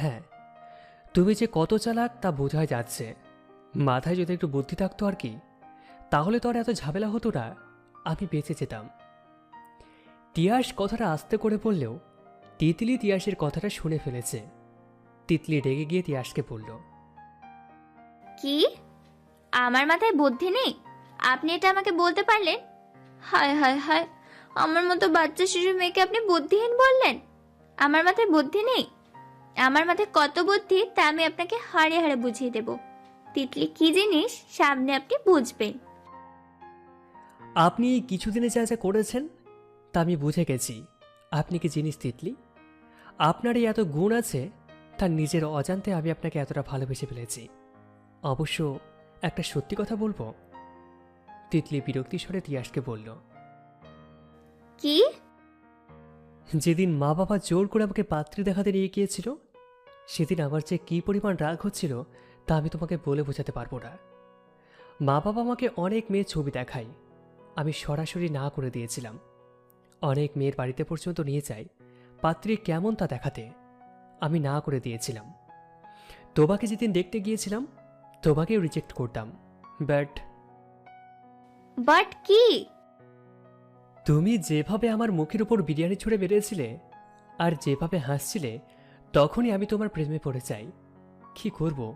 হ্যাঁ তুমি যে কত চালাক তা বোঝাই যাচ্ছে। মাথায় যদি একটু বুদ্ধি থাকতো আর কি, তাহলে তো আর এত ঝামেলা হতো না, আমি বেঁচে যেতাম। তিয়াস কথাটা আস্তে করে বললেও তিতলি তিয়াসের কথাটা শুনে ফেলেছে। তিতলি রেগে গিয়ে তিয়াসকে বলল, কি? আমার মাথায় বুদ্ধি নেই? আপনি এটা আমাকে বলতে পারলেন? হায় হায় হায়, আমার মতো বাচ্চা শিশু মেয়েকে আপনি বুদ্ধিহীন বললেন? আমার মাথায় বুদ্ধি নেই? আমার মাথায় কত বুদ্ধি তা আমি আপনাকে হাড়ে হাড়ে বুঝিয়ে দেব। তিতলি কি জিনিস সামনে আপনি বুঝবেন। আপনি কিছুদিনে যা যা করেছেন তা আমি বুঝে গেছি। আপনি কি জিনিস তিতলি? আপনার এত গুণ আছে তার নিজের অজান্তে আমি আপনাকে এতটা ভালোবেসে ফেলেছি। অবশ্য একটা সত্যি কথা বলব? তিতলি বিরক্তি স্বরে তিয়াসকে বলল কি? যেদিন মা বাবা জোর করে আমাকে পাত্রী দেখাতে নিয়ে গিয়েছিল সেদিন আমার যে কী পরিমাণ রাগ হচ্ছিল তা আমি তোমাকে বলে বোঝাতে পারব না। মা বাবা আমাকে অনেক মেয়ে ছবি দেখায়। আমি সরাসরি না করে দিয়েছিলাম। অনেক মেয়ের বাড়িতে পর্যন্ত নিয়ে যাই পাত্রী কেমন তা দেখাতে আমি না করে দিয়েছিলাম। তোমাকে যেদিন দেখতে গিয়েছিলাম তোমাকেও রিজেক্ট করতাম। বাট বাট কি? তুমি যেভাবে আমার মুখের উপর বিরিয়ানি ছুঁড়ে বেরিয়েছিলে আর যেভাবে হাসছিলে তখনই আমি তোমার প্রেমে পড়ে যাই। কি করব?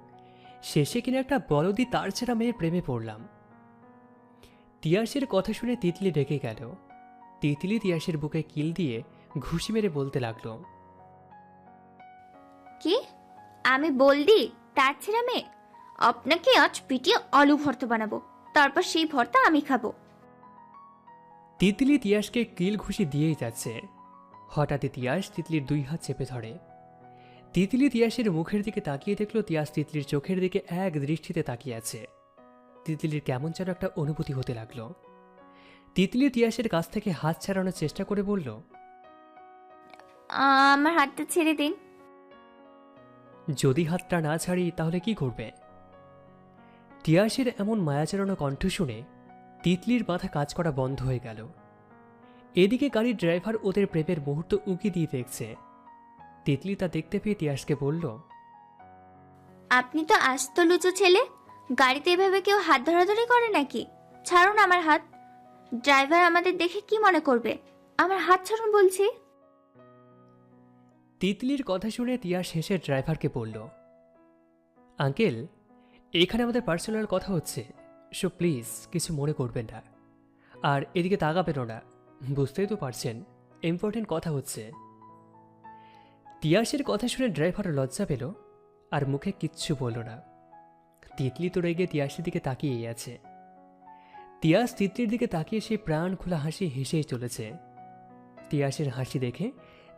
শেষে কিনা একটা বলদি তার ছেঁড়া মেয়ের প্রেমে পড়লাম। তিয়াসের কথা শুনে তিতলি ডেকে গেল। তিতলি তিয়াসের বুকে কিল দিয়ে ঘুষি মেরে বলতে লাগল কি? আমি বলদি তার ছেড়ে মেয়ে? আপনাকে আজ পিটিয়ে আলু ভর্তা বানাবো তারপর সেই ভর্তা আমি খাব। তিতলি তিয়াসকে কিল ঘুষি দিয়েই যাচ্ছে। হঠাৎ তিয়াস তিতলির দুই হাত চেপে ধরে। তিতলি তিয়াসের মুখের দিকে তাকিয়ে দেখল তিয়াস তিতলির চোখের দিকে এক দৃষ্টিতে তাকিয়ে আছে। তিতলির কেমন যেন একটা অনুভূতি হতে লাগল। তিতলি তিয়াসের কাছ থেকে হাত ছাড়ানোর চেষ্টা করে বলল আমার হাতটা ছেড়ে দিন। যদি হাতটা না ছাড়ি তাহলে কি করবে তিয়াসের এমন মায়াচারণ কণ্ঠ শুনে তিতলির মাথা কাজ করা বন্ধ হয়ে গেল। এদিকে গাড়ির ড্রাইভার ওদের প্রেমের মুহূর্ত উঁকি দিয়ে দেখছে। তিতলি তা দেখতে পেয়ে তিয়াসকে বলল আপনি তো আস্ত লুচো ছেলে গাড়িতে এভাবে কেউ হাত ধরাধরি করে নাকি? ছাড়ুন আমার হাত। ড্রাইভার আমাদের দেখে কি মনে করবে? আমার হাত ছাড়ুন বলছি। তিতলির কথা শুনে তিয়াস শেষে ড্রাইভারকে বলল আঙ্কেল এখানে আমাদের পার্সোনাল কথা হচ্ছে সো প্লিজ কিছু মনে করবেন না। আর এদিকে তাকাবেনও না। বুঝতেই তো পারছেন ইম্পর্টেন্ট কথা হচ্ছে। তিয়াসের কথা শুনে ড্রাইভার লজ্জা পেল আর মুখে কিচ্ছু বলল না। তিতলি তো রেগে তিয়াসের দিকে তাকিয়েই আছে। তিয়াস তিতলির দিকে তাকিয়ে সেই প্রাণ খোলা হাসি হেসেই চলেছে। তিয়াসের হাসি দেখে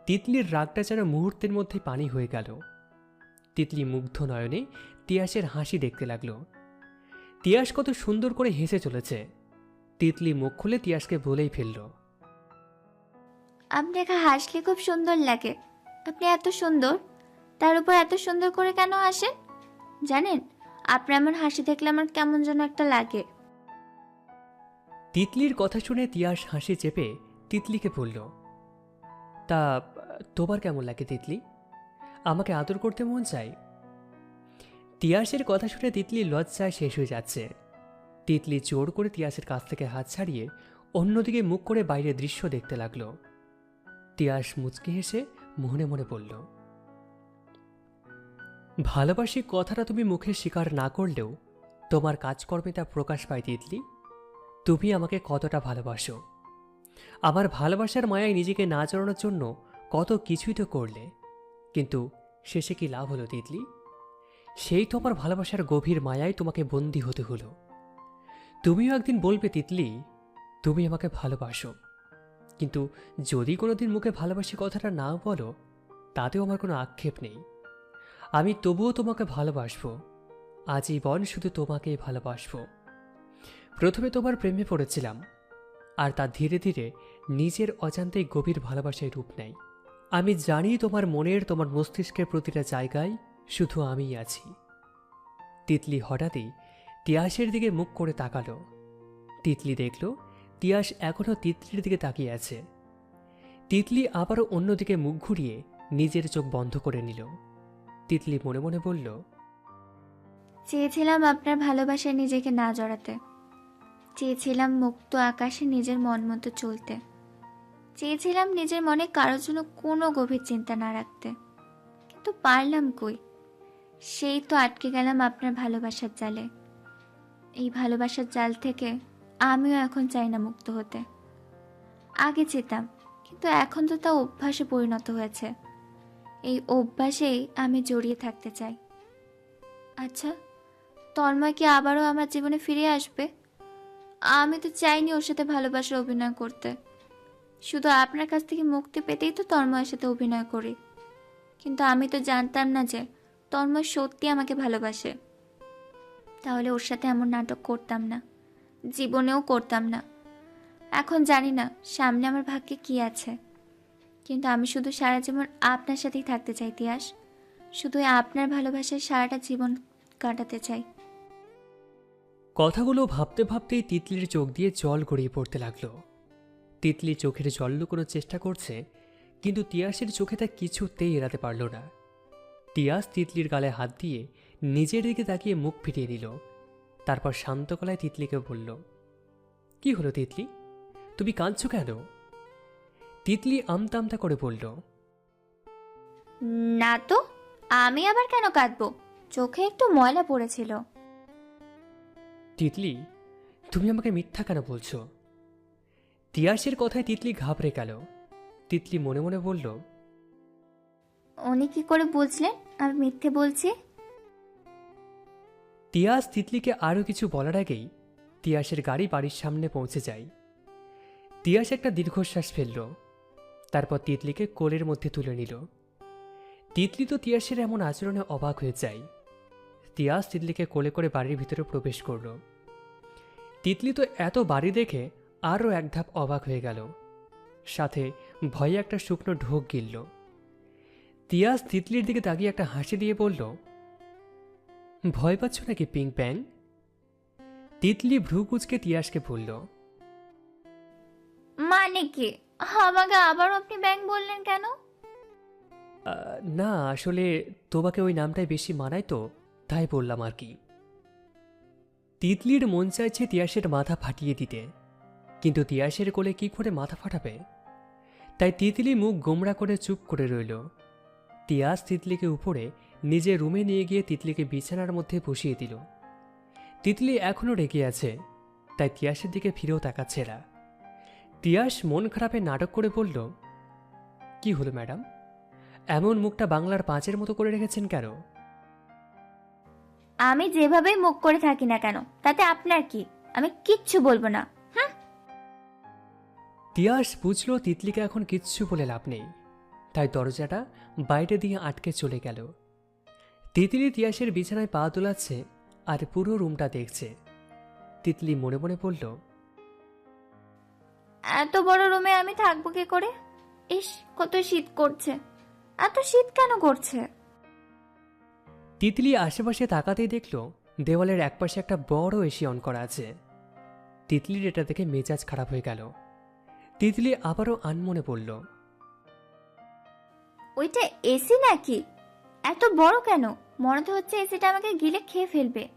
তিতলির রাগটা যেন মুহূর্তের মধ্যে পানি হয়ে গেল। তিতলি মুগ্ধ নয়নে তিয়াসের হাসি দেখতে লাগল। তিয়াস কত সুন্দর করে হেসে চলেছে। তিতলি মুখ খুলে তিয়াসকে বলেই ফেলল। আপনাকে হাসলে খুব সুন্দর লাগে। আপনি এত সুন্দর। তার উপর এত সুন্দর করে কেন হাসেন? জানেন আপনি এমন হাসি দেখলে আমার কেমন যেন একটা লাগে। তিতলির কথা শুনে তিয়াস হাসি চেপে তিতলিকে বলল, তা, তোমার কেমন লাগে তিতলি? আমাকে আদর করতে মন চাই তিয়াসের কথা শুনে তিতলি লজ্জায় শেষ হয়ে যাচ্ছে। তিতলি জোর করে তিয়াসের কাছ থেকে হাত ছাড়িয়ে অন্যদিকে মুখ করে বাইরের দৃশ্য দেখতে লাগল। তিয়াস মুচকি হেসে মনে মনে বলল, ভালোবাসি কথাটা তুমি মুখে স্বীকার না করলেও তোমার কাজকর্মে তা প্রকাশ পায় তিতলি। তুমি আমাকে কতটা ভালোবাসো। আমার ভালোবাসার মায়ায় নিজেকে না চড়ানোর জন্য কত কিছুই তো করলে। কিন্তু শেষে কি লাভ হলো তিতলি? সেই তো আমার ভালোবাসার গভীর মায়ায় তোমাকে বন্দি হতে হলো। তুমিও একদিন বলবে, তিতলি, তুমি আমাকে ভালোবাসো। কিন্তু যদি কোনোদিন মুখে ভালোবাসি কথাটা না বলো, তাতেও আমার কোনো আক্ষেপ নেই। আমি তবুও তোমাকে ভালোবাসবো। আজীবন শুধু তোমাকেই ভালোবাসবো। প্রথমে তোমার প্রেমে পড়েছিলাম, আর তা ধীরে ধীরে নিজের অজান্তেই গভীর ভালোবাসায় রূপ নেয়। আমি জানি তোমার মনের, তোমার মস্তিষ্কের প্রতিটা জায়গায় শুধু আমিই আছি। তিতলি হঠাৎই তিয়াসের দিকে মুখ করে তাকালো। তিতলি দেখল তিয়াস এখনও তিতলির দিকে তাকিয়ে আছে। তিতলি আবারও অন্যদিকে মুখ ঘুরিয়ে নিজের চোখ বন্ধ করে নিল। তিতলি মনে মনে বলল, চেয়েছিলাম আপনার ভালোবাসায় নিজেকে না জড়াতে। চেয়েছিলাম মুক্ত আকাশে নিজের মন মতো চলতে। চেয়েছিলাম নিজের মনে কারোর জন্য কোনো গভীর চিন্তা না রাখতে। কিন্তু পারলাম কই? সেই তো আটকে গেলাম আপনার ভালোবাসার জালে। এই ভালোবাসার জাল থেকে আমিও এখন চাই না মুক্ত হতে। আগে চেতাম কিন্তু এখন তো তা অভ্যাসে পরিণত হয়েছে। এই অভ্যাসেই আমি জড়িয়ে থাকতে চাই। আচ্ছা তন্ময় কি আবারও আমার জীবনে ফিরে আসবে? আমি তো চাইনি ওর সাথে ভালোবাসার অভিনয় করতে। শুধু আপনার কাছ থেকে মুক্তি পেতেই তো তন্ময়ের সাথে অভিনয় করি। কিন্তু আমি তো জানতাম না যে তন্ময় সত্যি আমাকে ভালোবাসে। তাহলে ওর সাথে এমন নাটক করতাম না। জীবনেও করতাম না। এখন জানি না সামনে আমার ভাগ্যে কি আছে। কিন্তু আমি শুধু সারা জীবন আপনার সাথেই থাকতে চাই, তিয়াস। শুধু আপনার ভালোবাসায় সারাটা জীবন কাটাতে চাই। কথাগুলো ভাবতে ভাবতেই তিতলির চোখ দিয়ে জল গড়িয়ে পড়তে লাগল। তিতলি চোখের জল লুকোনোর চেষ্টা করছে, কিন্তু তিয়াসের চোখে তা কিছুতেই এড়াতে পারল না। তিয়াস তিতলির গালে হাত দিয়ে নিজের দিকে তাকিয়ে মুখ ফিরিয়ে নিল। তারপর শান্ত গলায় তিতলিকে বলল কি হলো তিতলি? তুমি কাঁদছো কেন? তিতলি আমতা আমতা করে বলল না তো আমি আবার কেন কাঁদবো? চোখে একটু ময়লা পড়েছিল। তিতলি তুমি আমাকে মিথ্যা কেন বলছো? তিয়াসের কথায় তিতলি ঘাবড়ে গেল। তিতলি মনে মনে বলল উনি কি করে বুঝলেন? আমি মিথ্যে বলছি? তিয়াস তিতলিকে আরও কিছু বলার আগেই তিয়াসের গাড়ি বাড়ির সামনে পৌঁছে যায়। তিয়াস একটা দীর্ঘশ্বাস ফেলল, তারপর তিতলিকে কোলের মধ্যে তুলে নিল। তিতলি তো তিয়াসের এমন আচরণে অবাক হয়ে যায়। তিয়াস তিতলিকে কোলে করে বাড়ির ভিতরে প্রবেশ করল। তিতলি তো এত বাড়ি দেখে আরও এক ধাপ অবাক হয়ে গেল। সাথে ভয়ে একটা শুকনো ঢোক গিলল। তিয়াস তিতলির দিকে তাকিয়ে একটা হাসি দিয়ে বলল ভয় পাচ্ছ নাকি পিং প্যাং? তিতলি ভ্রু কুচকে তিয়াসকে বলল মানে কি? আমাকে আবারও আপনি ব্যাং বললেন কেন? না আসলে তোমাকে ওই নামটাই বেশি মানায় তো তাই বললাম আর কি। তিতলির মন চাইছে তিয়াসের মাথা ফাটিয়ে দিতে কিন্তু তিয়াসের কোলে কি করে মাথা ফাটাবে? তাই তিতলি মুখ গোমড়া করে চুপ করে রইল। তিয়াস তিতলিকে উপরে নিজের রুমে নিয়ে গিয়ে তিতলিকে বিছানার মধ্যে বসিয়ে দিল। তিতলি এখনও রেগে আছে তাই তিয়াসের দিকে ফিরেও তাকাচ্ছে না তিয়াস মন খারাপে নাটক করে বলল কি হলো ম্যাডাম? এমন মুখটা বাংলার পাঁচের মতো করে রেখেছেন কেন? আমি যেভাবেই মুখ করে থাকি না কেন তাতে আপনার কি? আমি কিচ্ছু বলব না তিয়াস বুঝলো তিতলিকে এখন কিচ্ছু বলে লাভ নেই তাই দরজাটা বাইরে দিয়ে আটকে চলে গেল। তিতলি তিয়াসের বিছানায় পা তোলাচ্ছে আর পুরো রুমটা দেখছে। তিতলি মনে মনে বলল এত বড় রুমে আমি থাকব কি করে? ইস কত শীত করছে। এত শীত কেন করছে? তিতলি আশেপাশে তাকাতেই দেখল দেওয়ালের একপাশে একটা বড় এসি অন করা আছে। তিতলির এটা দেখে মেজাজ খারাপ হয়ে গেল। তিতলি আবারও আনমনে পড়ল ওইটা এসি নাকি? এত বড় কেন? মনে তো হচ্ছে এসিটা আমাকে গিলে খেয়ে ফেলবে।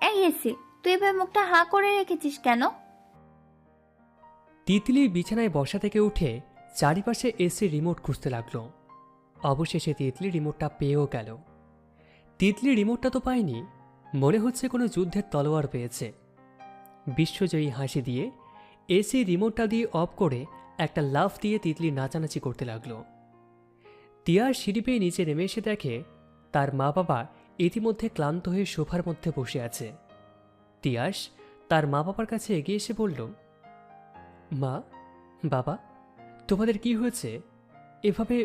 এই এসি তুই এভাবে মুখটা হাঁ করে রেখেছিস কেন? তিতলি বিছানায় বসা থেকে উঠে চারিপাশে এসি রিমোট খুঁজতে লাগল। অবশেষে তিতলি রিমোটটা পেয়েও গেল। তিতলি রিমোটটা তো পায়নি, মনে হচ্ছে কোনো যুদ্ধের তলোয়ার পেয়েছে। বিশ্বজয়ী হাসি দিয়ে এসি রিমোটটা দিয়ে অফ করে একটা লাফ দিয়ে তিতলি নাচানাচি করতে লাগল। টিয়ার সিঁড়ি পেয়ে নিচে নেমে এসে দেখে তার মা বাবা ইতিমধ্যে ক্লান্ত হয়ে সোফার মধ্যে বসে আছে। তিয়াস তার মা বাবার কাছে এগিয়ে এসে বলল, মা, বাবা, তোমাদের কি হয়েছে? এভাবে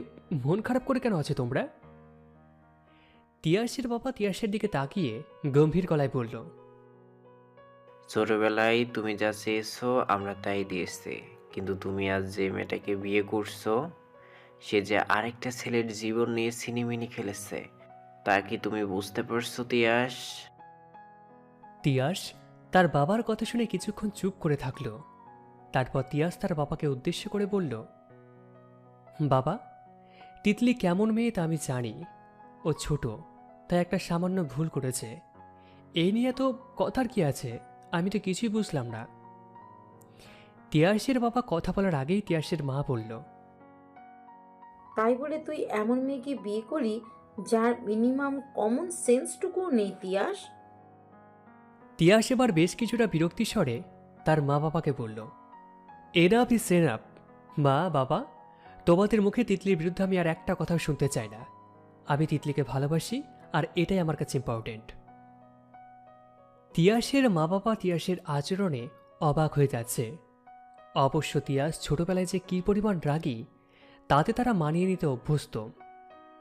মন খারাপ করে কেন আছে তোমরা? তিয়াসের বাবা তিয়াসের দিকে তাকিয়ে গম্ভীর গলায় বলল, ছোটবেলায় তুমি যা চেয়েছো, আমরা তাই দিয়েছি। কিন্তু তুমি আজ যে মেয়েটাকে বিয়ে করছ সে যে আরেকটা ছেলের জীবন নিয়ে সিনেমিনি খেলেছে, তা কি তুমি বুঝতে পারছ, তিয়াস? তিয়াস, তার বাবার কথা শুনে কিছুক্ষণ চুপ করে থাকল। তারপর তিয়াস তার বাবাকে উদ্দেশ্য করে বলল, বাবা, তিতলি কেমন মেয়ে তা আমি জানি। ও ছোট, তাই একটা সামান্য ভুল করেছে। এই নিয়ে তো কথার কি আছে? আমি তো কিছুই বুঝলাম না। তিয়াসের বাবা কথা বলার আগেই তিয়াসের মা বলল তাই বলে তুই এমন মেয়েকে বিয়ে করলি যার মিনিমাম কমন সেন্সটুকুও নেই, তিয়াস। তিয়াস এবার বেশ কিছুটা বিরক্তি স্বরে তার মা বাবাকে বলল বি সেন আপ মা, বাবা, তোমাদের মুখে তিতলির বিরুদ্ধে আমি আর একটা কথাও শুনতে চাই না। আমি তিতলিকে ভালোবাসি আর এটাই আমার কাছে ইম্পর্টেন্ট তিয়াসের মা বাবা তিয়াসের আচরণে অবাক হয়ে যাচ্ছে। অবশ্য তিয়াস ছোটবেলায় যে কী পরিমাণ রাগী তাতে তারা মানিয়ে নিতে অভ্যস্ত।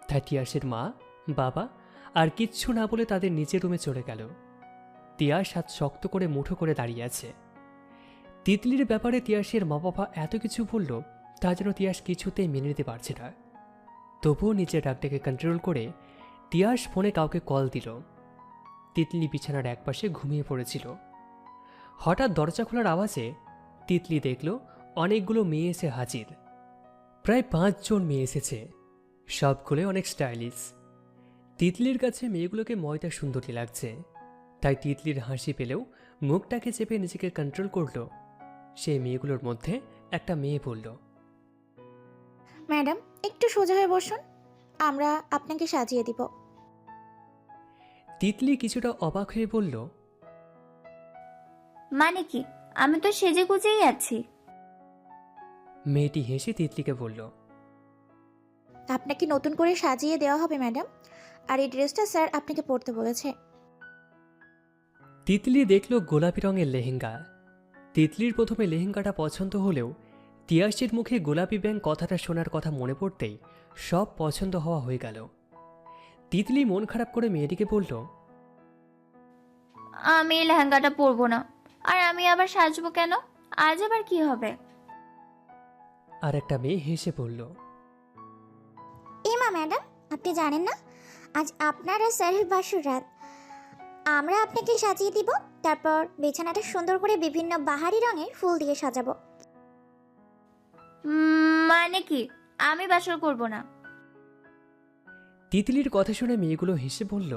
তাই মা, বাবা আর কিচ্ছু না বলে তাদের নিজের রুমে চলে গেল। তিয়াস হাত শক্ত করে মুঠো করে দাঁড়িয়ে আছে। তিতলির ব্যাপারে তিয়াসের মা বাবা এত কিছু বলল, তা যেন তিয়াস কিছুতেই মেনে নিতে পারছে না। তবুও নিজের রাগটাকে কন্ট্রোল করে তিয়াস ফোনে কাউকে কল দিল। তিতলি বিছানার একপাশে ঘুমিয়ে পড়েছিল। হঠাৎ দরজা খোলার আওয়াজে তিতলি দেখল, অনেকগুলো মেয়ে এসে হাজির। প্রায় পাঁচজন মেয়ে এসেছে। সবগুলো অনেক স্টাইলিশ। তিতলির কাছে মেয়েগুলোকে ময়দা সুন্দরী লাগছে। তাই তিতলির হাসি পেলেও মুখটাকে চেপে নিজেকে কন্ট্রোল করল। সেই মেয়েগুলোর মধ্যে একটা মেয়ে বলল ম্যাডাম একটু সোজা হয়ে বসুন। আমরা আপনাকে সাজিয়ে দিব। তিতলি কিছুটা অবাক হয়ে বলল মানে কি? আমি তো সেজে গুজেই আছি। মেয়েটি হেসে তিতলিকে বলল আপনাকে নতুন করে সাজিয়ে দেওয়া হবে ম্যাডাম। আর এই ড্রেসটা স্যার আপনাকে পরতে বলেছে। তিতলি দেখল গোলাপি রঙের লেহেঙ্গা। তিতলির প্রথমে লেহেঙ্গাটা পছন্দ হলেও তিয়াসের মুখে গোলাপি ব্যাং কথাটা শোনার কথা মনে পড়তেই সব পছন্দ হওয়া হয়ে গেল। তিতলি মন খারাপ করে মেয়েটিকে বলল আমি এই লেহেঙ্গাটা পরবো না। আর আমি আবার সাজবো কেন? আজ আবার কি হবে? আর একটা মেয়ে হেসে বলল এমা ম্যাডাম আপনি জানেন না? আজ আপনার আর স্যারের বাসর রাত। আমরা আপনাকে সাজিয়ে দিব তারপর বিছানাটা সুন্দর করে বিভিন্ন বাহারি রঙের ফুল দিয়ে সাজাবো। মানে কি? আমি বাসর করব না। তিতলির কথা শুনে মেয়েগুলো হেসে বলল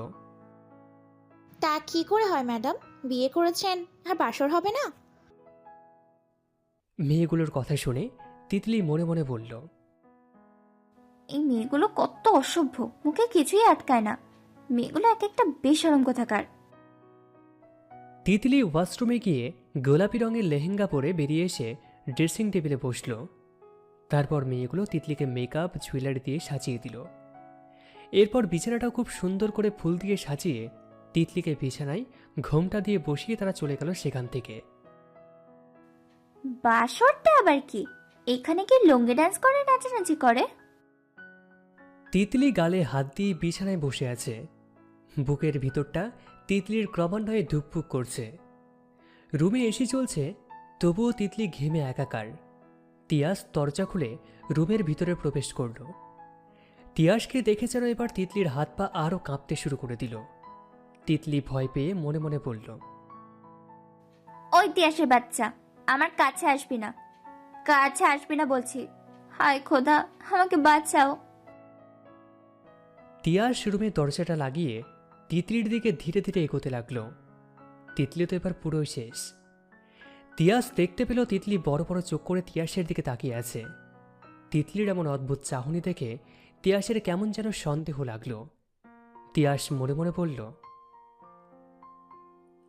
তা কি করে হয় ম্যাডাম? বিয়ে করেছেন আর বাসর হবে না? মেয়েগুলোর কথা শুনে তিতলি মনে মনে বলল এই মেয়েগুলো কত অসভ্য মুখে কিছুই আটকায় না। মেয়েগুলো এক একটা বেসরম কোথাকার তিতলি ওয়াশরুমে গিয়ে গোলাপি রঙের লেহেঙ্গা পরে বেরিয়ে এসে ড্রেসিং টেবিলে বসল। তারপর মেয়েগুলো তিতলিকে মেকআপ জুয়েলারি দিয়ে সাজিয়ে দিল। এরপর বিছানাটাও খুব সুন্দর করে ফুল দিয়ে সাজিয়ে তিতলিকে বিছানায় ঘোমটা দিয়ে বসিয়ে তারা চলে গেল সেখান থেকে। বাসরটা আবার কি? এখানে কি লঙ্গি ডান্স করে নাচানাচি করে? তিতলি গালে হাত দিয়ে বিছানায় বসে আছে। বুকের ভিতরটা তিতলির ক্রমান্বয়ে ধুকপুক করছে। রুমে এসি চলছে তবুও তিতলি ঘেমে একাকার। তিয়াস দরজা খুলে রুমের ভিতরে প্রবেশ করল। তিয়াসকে দেখে যেন এবার তিতলির হাত পা আরও কাঁপতে শুরু করে দিল। তিতলি ভয় পেয়ে মনে মনে বলল ওই তিয়াসের বাচ্চা আমার কাছে আসবি না। কাছে আসবি না বলছি। হায় খোদা, আমাকে বাঁচাও। তিয়াস রুমে দরজাটা লাগিয়ে তিতলির দিকে ধীরে ধীরে এগোতে লাগল। তিতলি তো এবার পুরোই শেষ। তিয়াস দেখতে পেল তিতলি বড় বড় চোখ করে তিয়াসের দিকে তাকিয়ে আছে। তিতলির এমন অদ্ভুত চাহনি দেখে তিয়াসের কেমন যেন সন্দেহ লাগল। তিয়াস মনে মনে বলল,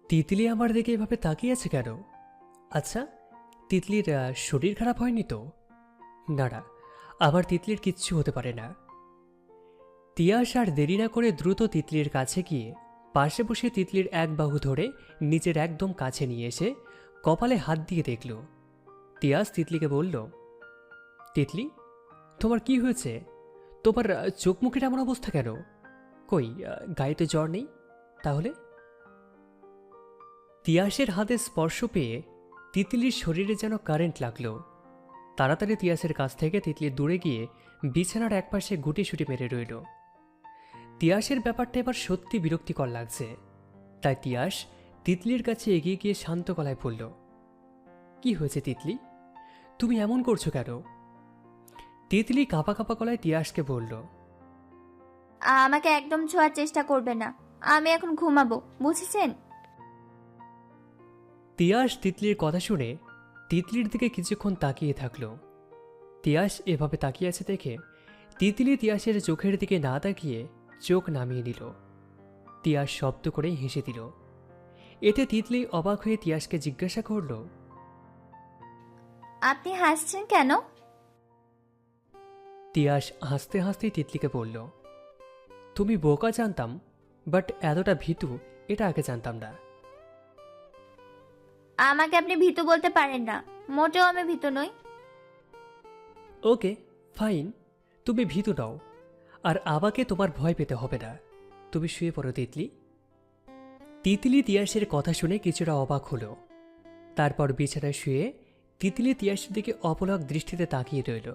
তিতলি আমার দিকে এভাবে তাকিয়ে আছে কেন? আচ্ছা তিতলির শরীর খারাপ হয়নি তো? না আবার তিতলির কিচ্ছু হতে পারে না। তিয়াস আর দেরি না করে দ্রুত তিতলির কাছে গিয়ে পাশে বসে তিতলির এক বাহু ধরে নিজের একদম কাছে নিয়ে এসে কপালে হাত দিয়ে দেখল। তিয়াস তিতলিকে বলল, তিতলি, তোমার কি হয়েছে? তোমার চোখ মুখের এমন অবস্থা কেন? কই গায়েতে জ্বর নেই? তাহলে? তিয়াসের হাতে স্পর্শ পেয়ে তিতলির শরীরে যেন কারেন্ট লাগল। তাড়াতাড়ি তিয়াসের কাছ থেকে তিতলি দূরে গিয়ে বিছানার একপাশে গুটি সুটি মেরে রইল। তিয়াসের ব্যাপারটা এবার সত্যি বিরক্তিকর লাগছে। তাই তিয়াস তিতলির কাছে এগিয়ে গিয়ে শান্ত গলায় বলল, কি হয়েছে তিতলি? তুমি এমন করছ কেন? তিতলি কাঁপা কাঁপা গলায় তিয়াসকে বলল, আমাকে একদম ছোঁয়ার চেষ্টা করবে না। আমি এখন ঘুমাবো, বুঝেছেন? তিয়াস তিতলির কথা শুনে তিতলির দিকে কিছুক্ষণ তাকিয়ে থাকল। তিয়াস এভাবে তাকিয়ে আছে দেখে তিতলি তিয়াসের চোখের দিকে না তাকিয়ে চোখ নামিয়ে নিল। তিয়াস শব্দ করে হেসে দিল। এতে তিতলি অবাক হয়ে তিয়াসকে জিজ্ঞাসা করল আপনি হাসছেন কেন? তিয়াস হাসতে হাসতেই তিতলিকে বলল তুমি বোকা জানতাম বাট এতটা ভীতু এটা আগে জানতাম না। আমাকে আপনি ভীতু বলতে পারেন না। মোটেও আমি ভীতু নই। Okay fine. তুমি ভীতু নাও। আর আমাকে তোমার ভয় পেতে হবে না। তুমি শুয়ে পড়ো তিতলি। তিতলি তিয়াসের কথা শুনে কিছুটা অবাক হলো। তারপর বিছানায় শুয়ে তিতলি তিয়াসের দিকে অপলক দৃষ্টিতে তাকিয়ে রইল।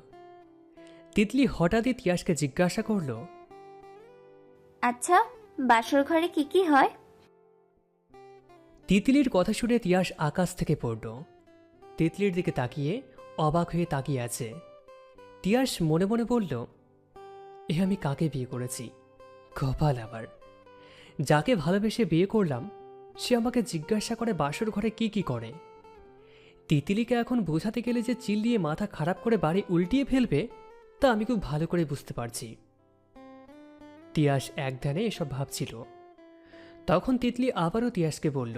তিতলি হঠাৎই তিয়াসকে জিজ্ঞাসা করল আচ্ছা বাসর ঘরে কি কি হয়? তিতলির কথা শুনে তিয়াস আকাশ থেকে পড়ল। তিতলির দিকে তাকিয়ে অবাক হয়ে তাকিয়ে আছে। তিয়াস মনে মনে বলল, এ আমি কাকে বিয়ে করেছি? কপাল আবার। যাকে ভালোবেসে বিয়ে করলাম, সে আমাকে জিজ্ঞাসা করে বাসর ঘরে কি কি করে। তিতলিকে এখন বোঝাতে গেলে যে চিল্লিয়ে মাথা খারাপ করে বাড়ি উল্টিয়ে ফেলবে, তা আমি খুব ভালো করে বুঝতে পারছি। তিয়াস এক ধ্যানে এসব ভাবছিল। তখন তিতলি আবারও তিয়াসকে বলল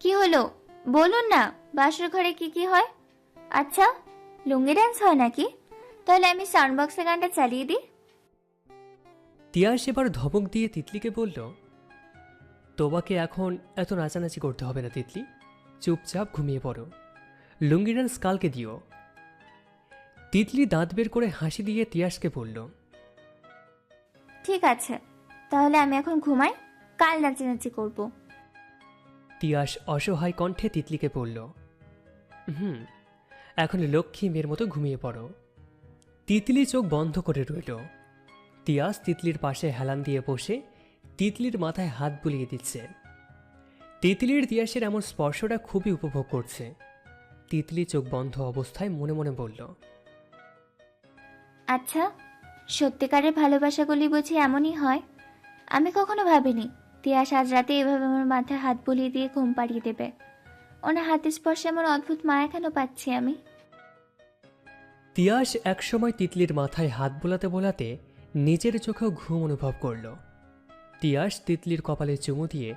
কি হলো? বলুন না বাসর ঘরে কি কি হয়? আচ্ছা লুঙ্গি ড্যান্স হয় নাকি? তাহলে আমি সাউন্ড বক্সে গানটা চালিয়ে দিই? তিয়াস এবার ধমক দিয়ে তিতলিকে বলল তোমাকে এখন এত নাচানাচি করতে হবে না তিতলি চুপচাপ ঘুমিয়ে পড়ো। লুঙ্গি ডান্স কালকে দিও। তিতলি দাঁত বের করে হাসি দিয়ে তিয়াসকে বলল ঠিক আছে। তাহলে আমি এখন ঘুমাই কাল নাচানাচি করব। তিয়াস অসহায় কণ্ঠে তিতলিকে বলল হুম এখন লক্ষ্মী মেয়ের মতো ঘুমিয়ে পড়ো। তিতলি চোখ বন্ধ করে রইল। তিয়াস তিতলির পাশে হেলান দিয়ে বসে তিতলির মাথায় হাত বুলিয়ে দিচ্ছে। তিতলির তিয়াসের এমন স্পর্শটা খুবই উপভোগ করছে। তিতলি চোখ বন্ধ অবস্থায় মনে মনে বলল আচ্ছা সত্যিকারের ভালোবাসাগুলি বুঝি এমনই হয়? আমি কখনো ভাবিনি, তিয়াস আজ রাতে এভাবে আমার মাথায় হাত বুলিয়ে দিয়ে ঘুম পাড়িয়ে দেবে। ওনার হাতের স্পর্শে এমন অদ্ভুত মায়া কেন পাচ্ছি আমি? তিয়াস একসময় তিতলির মাথায় হাত বোলাতে বোলাতে নিজের চোখেও ঘুম অনুভব করল। তিয়াস তিতলির কপালে চুমু দিয়ে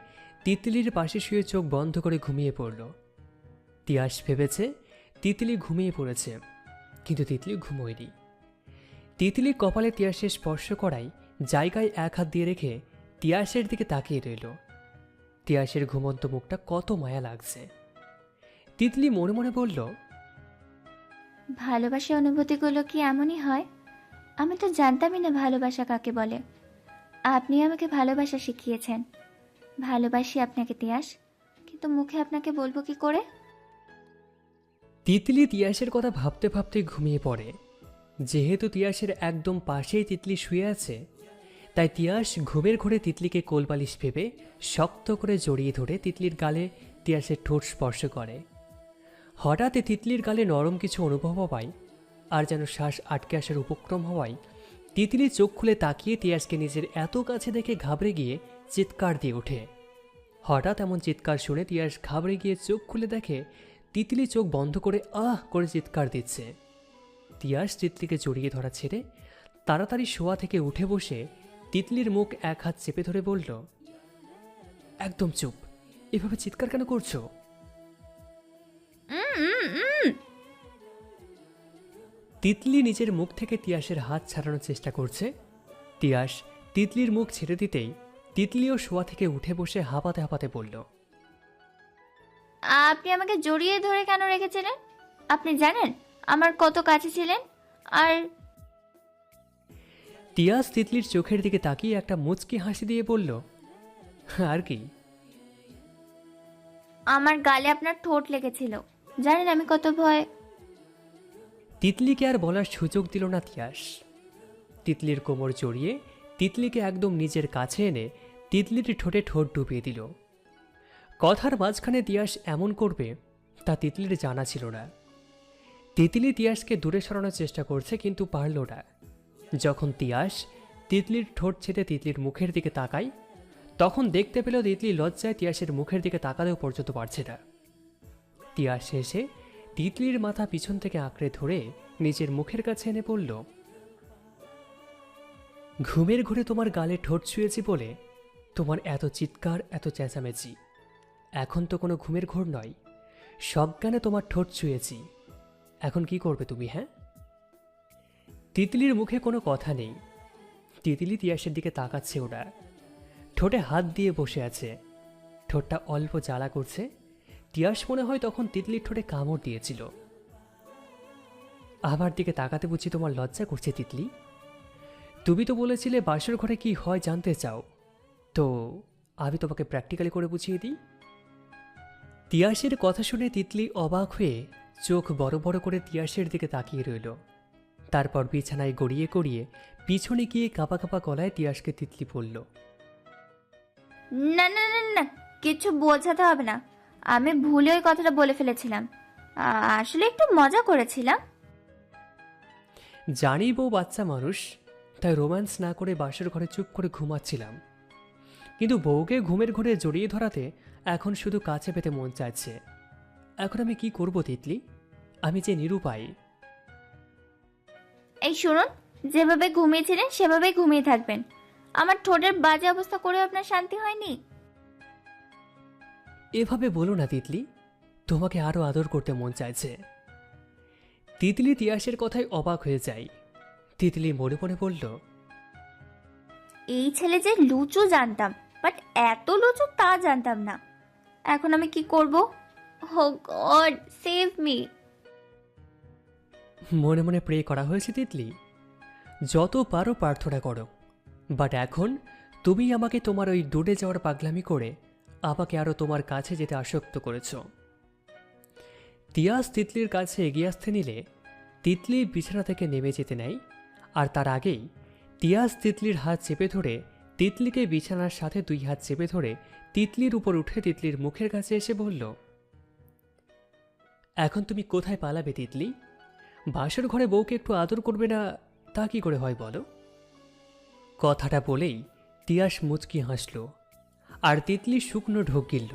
তিতলির পাশে শুয়ে চোখ বন্ধ করে ঘুমিয়ে পড়ল। তিয়াস ভেবেছে তিতলি ঘুমিয়ে পড়েছে, কিন্তু তিতলি ঘুমোয়নি। তিতলি কপালে তিয়াসের স্পর্শ করায় জায়গায় এক হাত দিয়ে রেখে তিয়াসের দিকে তাকিয়ে রইল। তিয়াসের ঘুমন্ত মুখটা কত মায়া লাগছে। তিতলি মনে মনে বলল ভালোবাসার অনুভূতিগুলো কি এমনই হয়? আমি তো জানতামই না ভালোবাসা কাকে বলে। আপনি আমাকে ভালোবাসা শিখিয়েছেন। ভালোবাসি আপনাকে তিয়াস। কিন্তু মুখে আপনাকে বলব কি করে? তিতলি তিয়াসের কথা ভাবতে ভাবতে ঘুমিয়ে পড়ে। যেহেতু তিয়াসের একদম পাশেই তিতলি শুয়ে আছে তাই তিয়াস ঘুমের ঘোরে তিতলিকে কোলবালিশ ভেবে শক্ত করে জড়িয়ে ধরে তিতলির গালে তিয়াসের ঠোঁট স্পর্শ করে। হঠাৎ তিতলির গালে নরম কিছু অনুভব হওয়ায় আর যেন শ্বাস আটকে আসার উপক্রম হওয়ায় তিতলি চোখ খুলে তাকিয়ে তিয়াসকে নিজের এত কাছে দেখে ঘাবড়ে গিয়ে চিৎকার দিয়ে ওঠে। হঠাৎ এমন চিৎকার শুনে তিয়াস ঘাবড়ে গিয়ে চোখ খুলে দেখে তিতলি চোখ বন্ধ করে আহ করে চিৎকার দিচ্ছে। তিয়াস তিতলিকে জড়িয়ে ধরা ছেড়ে তাড়াতাড়ি শোয়া থেকে উঠে বসে তিতলির মুখ এক হাত চেপে ধরে বলল একদম চুপ। এভাবে চিৎকার কেন করছ? তিতলি নিজের মুখ থেকে তিয়াসের হাত ছাড়ানোর চেষ্টা করছে। তিয়াস তিতলির মুখ ছেড়ে দিতেই তিতলিও শোয়া থেকে উঠে বসে হাঁপাতে হাঁপাতে বলল আপনি আমাকে জড়িয়ে ধরে কেন রেখেছিলেন? আপনি জানেন আমার কত কাছে ছিলেন। আর তিয়াস তিতলির চোখের দিকে তাকিয়ে একটা মুচকি হাসি দিয়ে বলল আর কি? আমার গালে আপনার ঠোঁট লেগেছিল। জানেন আমি কত ভয়। তিতলিকে আর বলার সুযোগ দিল না তিয়াস। তিতলির কোমর জড়িয়ে তিতলিকে একদম নিজের কাছে এনে তিতলির ঠোঁটে ঠোঁট ডুবিয়ে দিল। কথার মাঝখানে তিয়াস এমন করবে তা তিতলির জানা ছিল না। তিতলি তিয়াসকে দূরে সরানোর চেষ্টা করছে কিন্তু পারল না। যখন তিয়াস তিতলির ঠোঁট ছেটে তিতলির মুখের দিকে তাকায়, তখন দেখতে পেল তিতলি লজ্জায় তিয়াসের মুখের দিকে তাকাতেও পর্যন্ত পারছে না। তিয়াস এসে তিতলির মাথা পিছন থেকে আঁকড়ে ধরে নিজের মুখের কাছে এনে পড়ল ঘুমের ঘুরে তোমার গালে ঠোঁট ছুঁয়েছি বলে তোমার এত চিৎকার, এত চেঁচামেচি। এখন তো কোনো ঘুমের ঘোর নয়। সজ্ঞানে তোমার ঠোঁট ছুঁয়েছি। এখন কি করবে তুমি হ্যাঁ? তিতলির মুখে কোনো কথা নেই। তিতলি তিয়াসের দিকে তাকাচ্ছে ওরা। ঠোঁটে হাত দিয়ে বসে আছে। ঠোঁটটা অল্প জ্বালা করছে। তিয়াস মনে হয় তখন তিতলির ঠোঁটে কামড় দিয়েছিল। আমার দিকে তাকাতে বুঝি তোমার লজ্জা করছে তিতলি। তুমি তো বলেছিলে বাসর ঘরে কি হয় জানতে চাও। তো আমি তোমাকে প্র্যাকটিক্যালি করে বুঝিয়ে দিই। তিয়াসের কথা শুনে তিতলি অবাক হয়ে চোখ বড় বড় করে তিয়াসের দিকে তাকিয়ে রইল। তারপর বিছানায় গড়িয়ে গড়িয়ে পিছনে গিয়ে কাঁপা কাঁপা গলায় তিয়াসকে তিতলি পড়ল না না না না কিছু বোঝাতে হবে না। আমি ভুলে ওই কথাটা বলে ফেলেছিলাম। আ- আসলে একটু মজা করেছিলাম। জানি বউ বাচ্চা মানুষ তাই রোম্যান্স না করে বাসর ঘরে চুপ করে ঘুমাচ্ছিলাম। কিন্তু বউকে ঘুমের ঘরে জড়িয়ে ধরাতে এখন শুধু কাছে পেতে মন চাইছে। এখন আমি কি করব তিতলি? আমি যে নিরুপায়। এই শুনুন যেভাবে ঘুমিয়েছিলেন সেভাবেই ঘুমিয়ে থাকবেন। আমার ঠোঁটের বাজে অবস্থা করে আপনার শান্তি হয়নি? এভাবে বলো না তিতলি। তোমাকে আরও আদর করতে মন চাইছে। তিতলি তিয়াসের কথায় অবাক হয়ে যায়। তিতলি মনে মনে বলল এই ছেলে যে লুচু জানতাম বাট এত লুচু তা জানতাম না। এখন আমি কি করব? হো গড সেভ মি মনে মনে প্রে করা হয়েছে তিতলি, যত পারো প্রার্থনা করো বাট এখন তুমি আমাকে তোমার ওই ডুডে যাওয়ার পাগলামি করে আমাকে আরও তোমার কাছে যেতে আসক্ত করেছ। তিয়াস তিতলির কাছে এগিয়ে আসতে নিলে তিতলি বিছানা থেকে নেমে যেতে নেয়, আর তার আগেই তিয়াস তিতলির হাত চেপে ধরে তিতলিকে বিছানার সাথে দুই হাত চেপে ধরে তিতলির উপর উঠে তিতলির মুখের কাছে এসে বলল, এখন তুমি কোথায় পালাবে তিতলি? বাসর ঘরে বউকে একটু আদর করবে না তা কি করে হয় বলো? কথাটা বলেই তিয়াস মুচকি হাসল আর তিতলি শুকনো ঢোক গিলল।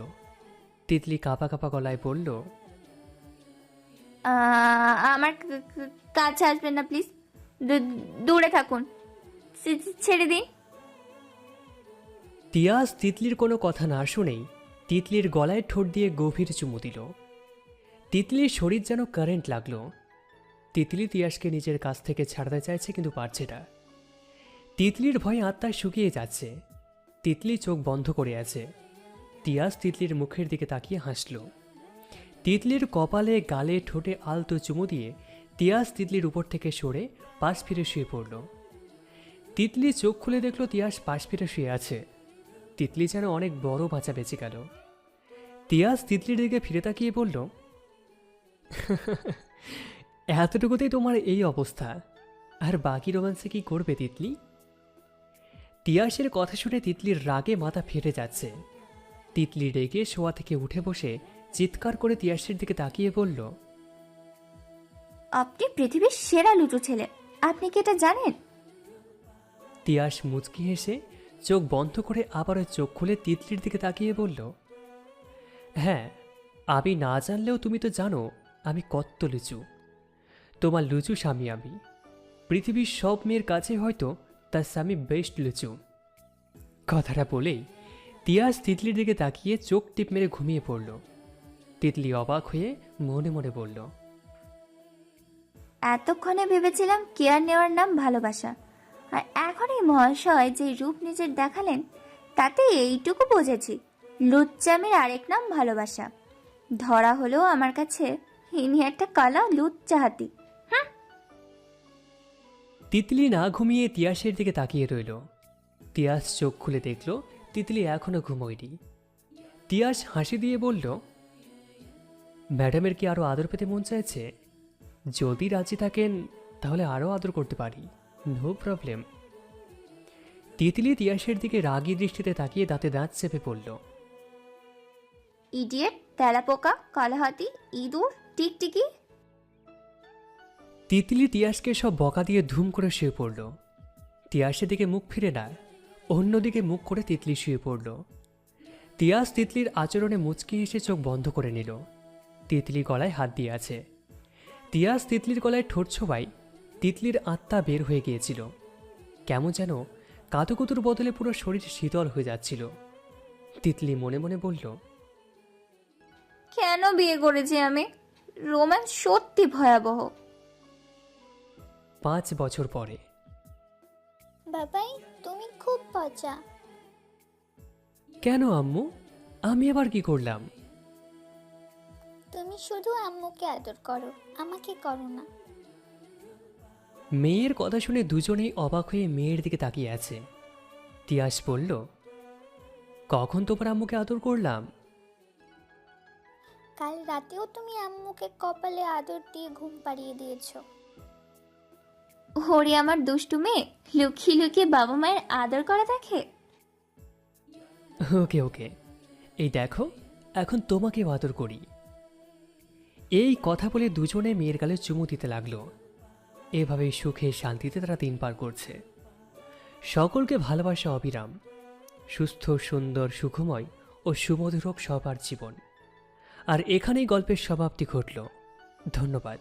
তিতলি কাঁপা কাঁপা গলায় বলল আমার কাছে আসবেন না প্লিজ। দূরে থাকুন। ছেড়ে দিন। তিয়াস তিতলির কোনো কথা না শুনেই তিতলির গলায় ঠোঁট দিয়ে গভীর চুমু দিল। তিতলির শরীর যেন কারেন্ট লাগল তিতলি তিয়াসকে নিজের কাছ থেকে ছাড়তে চাইছে, কিন্তু পারছে না। তিতলির ভয়ে আত্মায় শুকিয়ে যাচ্ছে। তিতলি চোখ বন্ধ করে আছে। তিয়াস তিতলির মুখের দিকে তাকিয়ে হাসল। তিতলির কপালে, গালে, ঠোঁটে আলতো চুমু দিয়ে তিয়াস তিতলির উপর থেকে সরে পাশ ফিরে শুয়ে পড়ল। তিতলি চোখ খুলে দেখল তিয়াস পাশ ফিরে শুয়ে আছে। তিতলি যেন অনেক বড় বাঁচা বেঁচে গেল। তিয়াস তিতলির দিকে ফিরে তাকিয়ে বলল এতটুকুতেই তোমার এই অবস্থা। আর বাকি রোমান্সে কি করবে তিতলি? তিয়াসের কথা শুনে তিতলির রাগে মাথা ফেটে যাচ্ছে। তিতলি রেগে শোয়া থেকে উঠে বসে চিৎকার করে তিয়াসের দিকে তাকিয়ে বলল আপনি পৃথিবীর সেরা লুচু ছেলে আপনি কি এটা জানেন? তিয়াস মুচকি হেসে চোখ বন্ধ করে আবারও চোখ খুলে তিতলির দিকে তাকিয়ে বলল হ্যাঁ আমি না জানলেও তুমি তো জানো আমি কত্ত লুচু। তোমার লুচু স্বামী আমি। পৃথিবীর সব মেয়ের কাছে হয়তো তার স্বামী বেস্ট লুচু। কথাটা বলেই তিয়াস তিতলির দিকে তাকিয়ে চোখ টিপ মেরে ঘুমিয়ে পড়ল। তিতলি অবাক হয়ে মনে মনে বলল, এতক্ষণে ভেবেছিলাম কেয়ার নেওয়ার নাম ভালোবাসা। আর এখন এই মহাশয় যে রূপ নিজের দেখালেন, তাতে এইটুকু বুঝেছি, লুচ্চামের আরেক নাম ভালোবাসা। ধরা হলো আমার কাছে ইনি একটা কালা লুচ্চাহাতি তিতলি না ঘুমিয়ে তিয়াসের দিকে তাকিয়ে রইল। তিয়াস চোখ খুলে দেখল, তিতলি এখনও ঘুমোয়নি। তিয়াস হাসি দিয়ে বলল, ম্যাডামের কি আরও আদর পেতে মন চাইছে? যদি রাজি থাকেন, তাহলে আরও আদর করতে পারি। No problem. তিতলি তিয়াসের দিকে রাগী দৃষ্টিতে তাকিয়ে দাঁতে দাঁত চেপে পড়ল ইডিয়েট, তেলাপোকা, কালাহাতি, ইঁদুর, টিকটিকি তিতলি তিয়াসকে সব বকা দিয়ে ধুম করে শুয়ে পড়ল। তিয়াসের দিকে মুখ ফিরে না, অন্যদিকে মুখ করে তিতলি শুয়ে পড়ল। তিয়াস তিতলির আচরণে মুচকি এসে চোখ বন্ধ করে নিল। তিতলি গলায় হাত দিয়ে আছে। তিয়াস তিতলির গলায় ঠোঁট ছোবাই তিতলির আত্মা বের হয়ে গিয়েছিল। কেমন যেন কাতুকুতুর বদলে পুরো শরীর শীতল হয়ে যাচ্ছিল। তিতলি মনে মনে বলল, কেন বিয়ে করেছি আমি? রোম্যান্স সত্যি ভয়াবহ। পাঁচ বছর পরে। বাবাই তুমি খুব পচা কেন আম্মু? আমি আবার কি করলাম? তুমি শুধু আম্মুকে আদর করো আমাকে করো না। মেয়ের কথা শুনে দুজনেই অবাক হয়ে মেয়ের দিকে তাকিয়ে আছে। তিয়াস বলল কখন তোমার আম্মুকে আদর করলাম? কাল রাতেও তুমি আম্মুকে কপালে আদর দিয়ে ঘুম পাড়িয়ে দিয়েছ। হরি আমার দুষ্টু মেয়ে, লুকিয়ে লুকিয়ে বাবা মায়ের আদর করা দেখে। ওকে ওকে। এই দেখো, এখন তোমাকে আদর করি। এই কথা বলে দুজনে মেয়ের গালে চুমু দিতে লাগল। এভাবেই সুখে শান্তিতে তারা দিন পার করছে। সকলকে ভালোবাসা অবিরাম। সুস্থ, সুন্দর, সুখময় ও সুমধুরক সবার জীবন। আর এখানেই গল্পের সমাপ্তি ঘটল। ধন্যবাদ।